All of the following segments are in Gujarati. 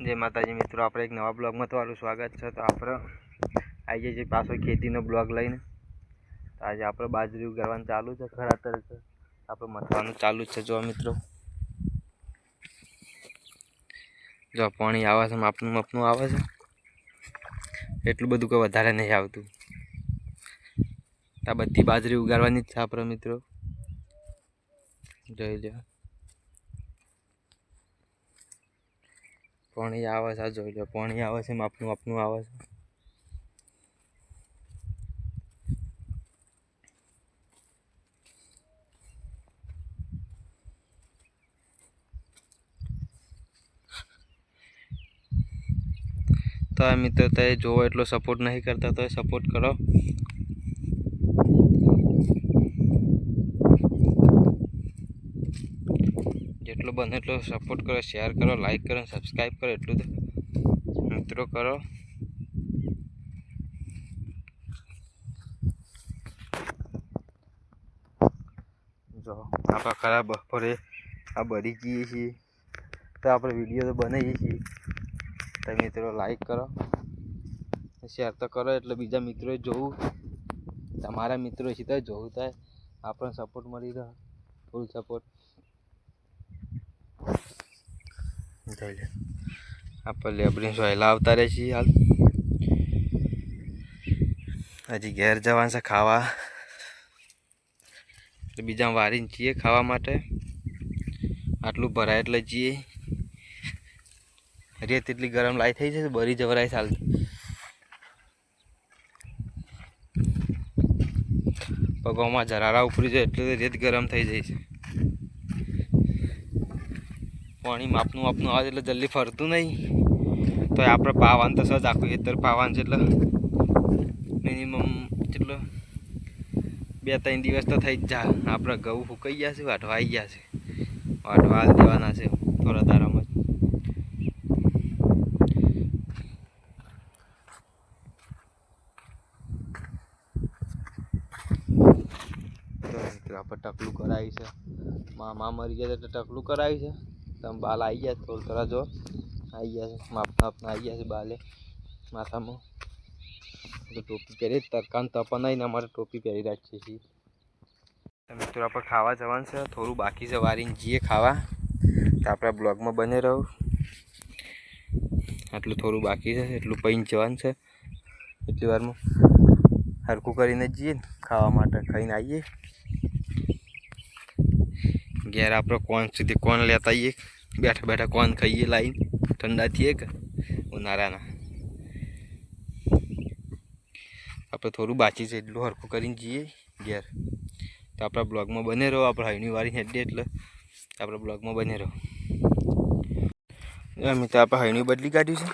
જય માતાજી મિત્રો, આપણે એક નવા બ્લોગમાં તમારું સ્વાગત છે. તો આપણે જઈએ છીએ પાછો ખેતીનો બ્લોગ લઈને. તો આજે આપણે બાજરી ઉગાડવાનું ચાલુ છે ખરા તરીકે આપણે મથવાનું ચાલુ જ છે. જો મિત્રો. જો પાણી આવે છે, માપનું માપનું આવે છે. એટલું બધું કોઈ વધારે નહીં આવતું. આ બધી બાજરી ઉગાડવાની જ છે આપણે મિત્રો. જય લો પાણી આવે છે, આ જોઈ લો, પાણી આવે છે, માપનું માપનું આવે છે. તો આ મિત્રો તે જોવો, એટલો સપોર્ટ નહીં કરતા તો સપોર્ટ કરો. જેટલો બને એટલો સપોર્ટ કરો શેર કરો લાઈક કરો સબસ્ક્રાઈબ કરો, એટલું તો મિત્રો કરો. જો, આપણા ખરા બપોરે આ બળી જઈએ છીએ. તો આપણે વીડિયો તો બનાવીએ છીએ. તો મિત્રો લાઈક કરો શેર તો કરો, એટલે બીજા મિત્રોએ જોવું. તમારા મિત્રો છે તો જોવું થાય. આપણને સપોર્ટ મળી રહ્યો ફૂલ સપોર્ટ લે આપણે લેબરી સોયલા આવતા રહે છીએ હાલ. હજી ઘેર જવાનું છે ખાવા. બીજા વારીને છીએ ખાવા માટે. આટલું ભરાય એટલે જઈએ. રેત એટલી ગરમ લાઈ થઈ જશે, બરી જવરાય હાલ. પગોમાં જરારા ઉપરી જાય, એટલે રેત ગરમ થઈ જાય છે. પાણી માપનું માપનું આવે એટલે જલ્દી ફરતું નહીં. તો આપણે પાવાનું તો સજ આખું ખેતર પાવાનું છે એટલે મિનિમમ કેટલો? બે ત્રણ દિવસ તો થઈ જ જાય આપણે ઘઉં ફૂકાઈ ગયા છે વાટવા આવી ગયા છે. વાટવા દેવાના છે, થોડા તારામાં. જ આપણે ટકલું કરાવી છે. મામા મરી ગયા એટલે ટકલું કરાવી છે. તમે બાલ આવી ગયા થોડ થોડા જો આવી ગયા છે માપના આપના આવી ગયા છે બાલે. માથામાં ટોપી પહેરી તરકાન તપન આવીને અમારે ટોપી પહેરી રાખીએ છીએ. તો મિત્રો, આપણે ખાવા જવાનું છે, થોડું બાકી છે વારીને જઈએ ખાવા. તો આપણા બ્લોગમાં બને રહો. આટલું થોડું બાકી છે, એટલું પૈન જવાનું છે. એટલી વારમાં હરખું કરીને જઈએ ખાવા માટે ખાઈને આવીએ ઘેર આપણે કોન સુધી કોન લેતા આવીએ બેઠા બેઠા કોન ખાઈએ લાવીને ઠંડા થઈએ કે ઉનાળાના? આપણે થોડું બાચી છે, એટલું હરખું કરીને જઈએ ઘેર. તો આપણા બ્લોગમાં બને રહો આપણે હૈની વારી હેડે એટલે આપણા બ્લોગમાં બને રહો. મિત્રો આપણે હૈણી બદલી કાઢ્યું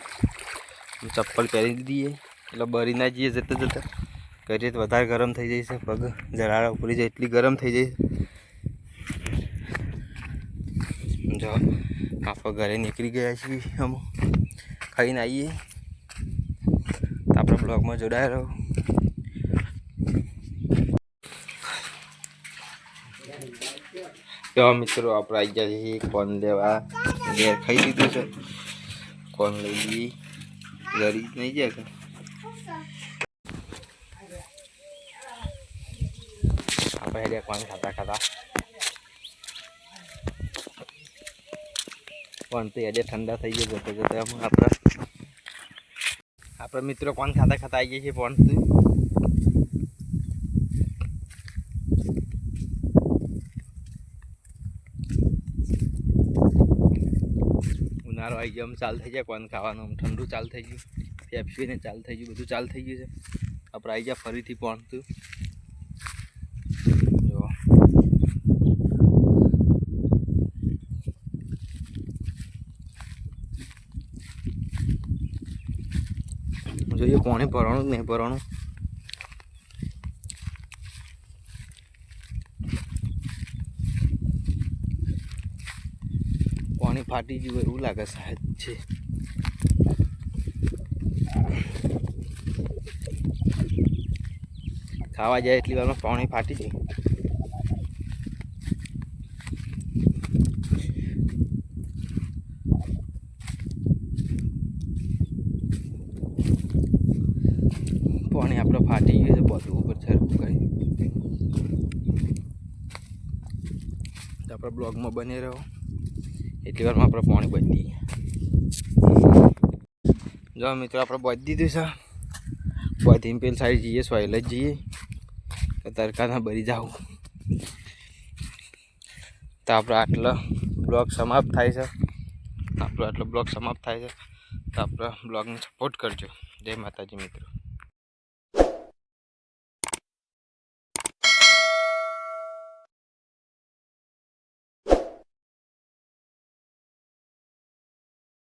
છે. ચપ્પલ પહેરી દીધી એટલે બરી ના જઈએ જતા જતા. કરીએ તો વધારે ગરમ થઈ જાય છે, પગ જરારા ઉપરી જાય, એટલી ગરમ થઈ જાય જો આપણે ઘરે નીકળી ગયા છીએ અમુક ખાઈને આવીએ. તો આપણે બ્લોગમાં જોડાયા રહો. તો મિત્રો, આપણે આવી ગયા છીએ કોન લેવા. ઘેર ખાઈ લીધું છે. કોન લઈ લઈએ. ગરી નહીં જાય કે આપણે કોણ ખાતા ખાતા. કોણ તો હેડે ઠંડા થઈ ગયો જતો જતો એમ આપણે આપણે મિત્રો કોણ ખાતા ખાતા આવી ગયા છીએ પણ ઉનાળો આવી ગયો ચાલુ થઈ જાય કોણ ખાવાનું, આમ ઠંડુ ચાલ થઈ ગયું પેપ્સી ચાલ થઈ ગયું, બધું ચાલ થઈ ગયું છે. આપણે આવી ગયા ફરીથી પહોંચતું જો જોઈએ કોને ભરવાનું નહીં ભરવાનું પાણી ફાટી ગયું એવું લાગે સાહેબ છે. ખાવા જાય એટલી વારમાં પાણી ફાટી જાય ફાટી ગયું છે, બધું ઉપર સરખું કરી તો આપણે બ્લોગમાં બની રહ્યો એટલી વારમાં આપણે પાણી બધી જો મિત્રો, આપણે બધી દીધું છે. બધીને પેલી સાઈડ જઈએ સોઈલ જ જઈએ. તો તરકાના બરી જાવ તો આપણો આટલો બ્લોગ સમાપ્ત થાય છે. આપણો આટલો બ્લોગ સમાપ્ત થાય છે. તો આપણા બ્લોગને સપોર્ટ કરજો. જય માતાજી મિત્રો.